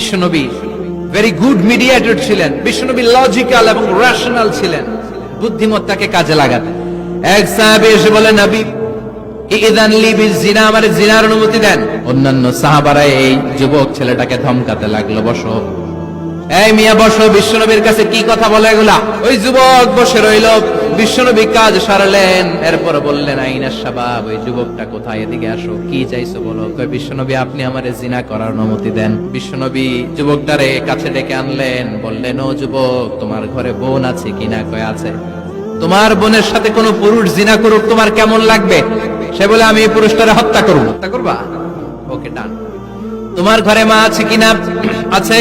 বিশ্বনবী very good mediator ছিলেন, বিশ্বনবী লজিক্যাল এবং রেশনাল ছিলেন, বুদ্ধিমত্তাকে কাজে লাগাতেন। এক সাহাবি এসে বলে নবী, ইদান লিবি জিনা, আমার জিনার অনুমতি দেন। অন্যান্য সাহাবারা এই যুবক ছেলেটাকে ধমকাতে লাগল, বসো। এই মিয়া বসো বিশ্বনবীর কাছে কি কথা বলে এগুলা? ওই যুবক বসে রইল, বিশ্বনবী কাজ সারালেন, এরপর বললেন আইনার সাবাব, ওই যুবকটা কোথায়? এদিকে আসো, কি চাইছো বলো? বিশ্বনবী, আপনি আমারে জিনা করার অনুমতি দেন। বিশ্বনবী যুবকটারে কাছে ডেকে আনলেন, বললেন, ও যুবক, তোমার ঘরে বোন আছে কিনা? কয়, আছে। তোমার বোনের সাথে কোনো পুরুষ জিনা করুক, তোমার কেমন লাগবে? সে বলে, আমি এই পুরুষটারে হত্যা করব। হত্যা করবা? ওকে, ডান। তোমার ঘরে মা আছে কিনা? আছে।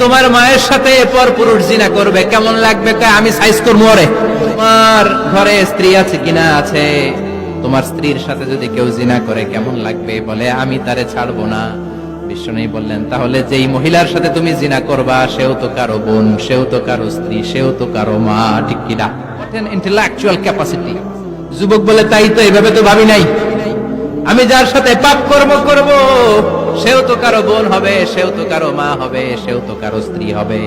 তোমার মায়ের সাথে পর পুরুষ জিনা করবে। কেমন লাগবে? আমি সাইজ করব ওরে। তোমার ঘরে স্ত্রী আছে কিনা আছে? তোমার স্ত্রীর সাথে যদি কেউ জিনা করে, কেমন লাগবে? বলে, আমি তারে ছাড়বো না। বললেন, তাহলে যেই মহিলার সাথে তুমি জিনা করবা, সেও তো কারও বোন, সেও তো কারও স্ত্রী, সেও তো কারও মা, ঠিক কিনা ইন্টেলেকচুয়াল ক্যাপাসিটি যুবক বলে, তাই তো এইভাবে তো ভাবি নাই। আমি যার সাথে পাপ কর্ম করব সেও তো কারও বোন হবে, সেও তো কারও মা হবে, সেও তো কারও স্ত্রী হবে।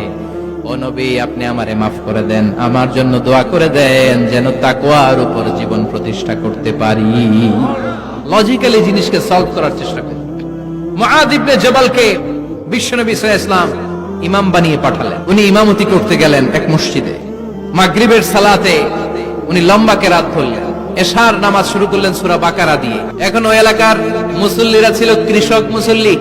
ও নবী, আপনি আমারে মাফ করে দেন, আমার জন্য দোয়া করে দেন, যেন তাকওয়ার উপর জীবন প্রতিষ্ঠা করতে পারি। লজিক্যালি জিনিসকে সলভ করার চেষ্টা করি। মুআদ জবালকে বিশ্বনবী সাল্লাল্লাহু ইসলাম ইমাম বানিয়ে পাঠালেন। উনি ইমামতি করতে গেলেন এক মসজিদে। মাগরিবের সালাতে উনি লম্বা কেরাত ধরলেন। এশার নামাজ শুরু করলেন সূরা বাকারা দিয়ে। এখন ওই এলাকার মুসল্লিরা ছিল কৃষক মুসল্লি।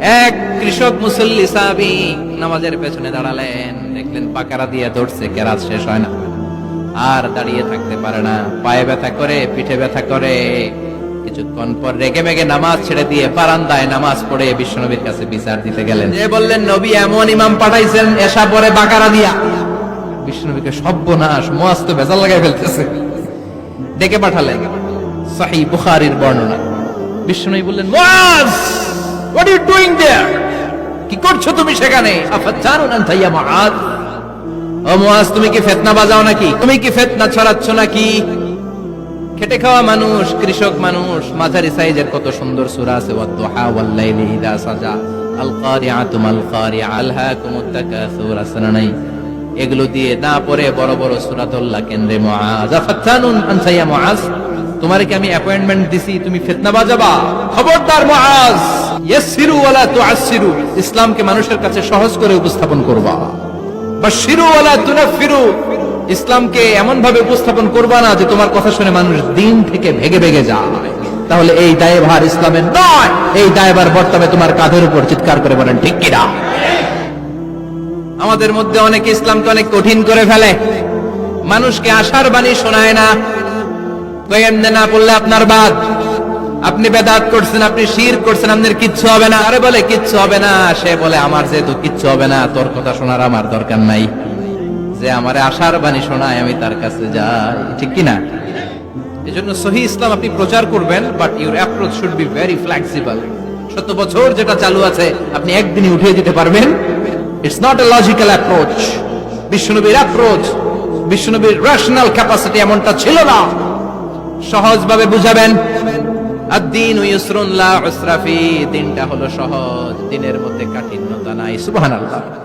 এক কৃষক মুসল্লি সাহাবী নামাজের পেছনে দাঁড়ালেন। দেখলেন বাকারা দিয়ে ধরছে কেরাত শেষ হয় না। আর দাঁড়িয়ে থাকতে পারে না। পায়ে ব্যথা করে, পিঠে ব্যথা করে। কিছুক্ষণ পর রেগে মেগে নামাজ ছেড়ে দিয়ে বারান্দায় নামাজ পড়ে বিশ্বনবীর কাছে বিচার দিতে গেলেন। যে বললেন, নবী এমন ইমাম পাঠাইছেন এসা পরে বাকারা দিয়া। বিশ্বনবীকে সর্বনাশ, মস্ত বেজাল লাগাই ফেলতেছে। ডেকে পাঠালেন। সাহি বুখারীর বর্ণনা। বিশ্বনবী বললেন কি করছ তুমি সেখানে? আফাতানুন আনতা ইয়া মুআজ। ও তুমি কি ফিতনা বাজাও নাকি? তুমি কি ফিতনা ছড়াচ্ছ নাকি? খেটে খাওয়া মানুষ, কৃষক মানুষ, মাঝারি সাইজের কত সুন্দর সূরা আছে ওয়াদ-দুহা ওয়াল-লাইলি ইযা সাজা আল কারিআতু মাল কারিআ আলহাকুমুত তাকাসুর নাই এগুলো দিয়ে না পড়ে বড় বড় সূরাতুল্লাহ কেন্দ্রে তোমারে কি আমি অ্যাপয়েন্টমেন্ট দিছি, তুমি ফিতনা বাজাবা। খবরদার মুআজ, ইয়াসসিরু ওয়ালা তুআসসিরু, ইসলামকে মানুষের কাছে সহজ করে উপস্থাপন করবা। বাশিরু ওয়ালা তুনাফিরু ইসলামকে এমন ভাবে উপস্থাপন করবা না যে তোমার কথা শুনে মানুষ দিন থেকে ভেগে ভেগে যায়। তাহলে এই দায়ভার ইসলামের নয়, এই দায়ভার বর্তমানে তোমার কাঁধের উপর চিৎকার করে বলেন, ঠিক কিনা? আমাদের মধ্যে অনেকে ইসলামকে অনেক কঠিন করে ফেলে। মানুষকে আশার বাণী শোনায় না। আপনার বাদ। আপনি বেদাত করছেন, আপনি শির করছেন, আপনার কিচ্ছু হবে না। আরে বলে, কিচ্ছু হবে না। সে বলে, আমার যেহেতু কিচ্ছু হবে না, তোর কথা শোনার আমার দরকার নাই। যে আমারে আশার বাণী শোনায়, আমি তার কাছে যাই। ঠিক কি না? এজন্য সহি ইসলাম আপনি প্রচার করবেন but your approach should be very flexible শত বছর যেটা চালু আছে, আপনি একদিনই উঠিয়ে দিতে পারবেন। It's not a logical approach বিশ্বনবীর অ্যাপ্রোচ বিশ্বনবীর রেশনাল ক্যাপাসিটি এমনটা ছিল না। সহজভাবে বুঝাবেন? আদিন ইউসরুন লা উসরাফি দিনটা হলো সহজ, দিনের মধ্যে কাঠিন্যতা নাই। সুবহানাল্লাহ।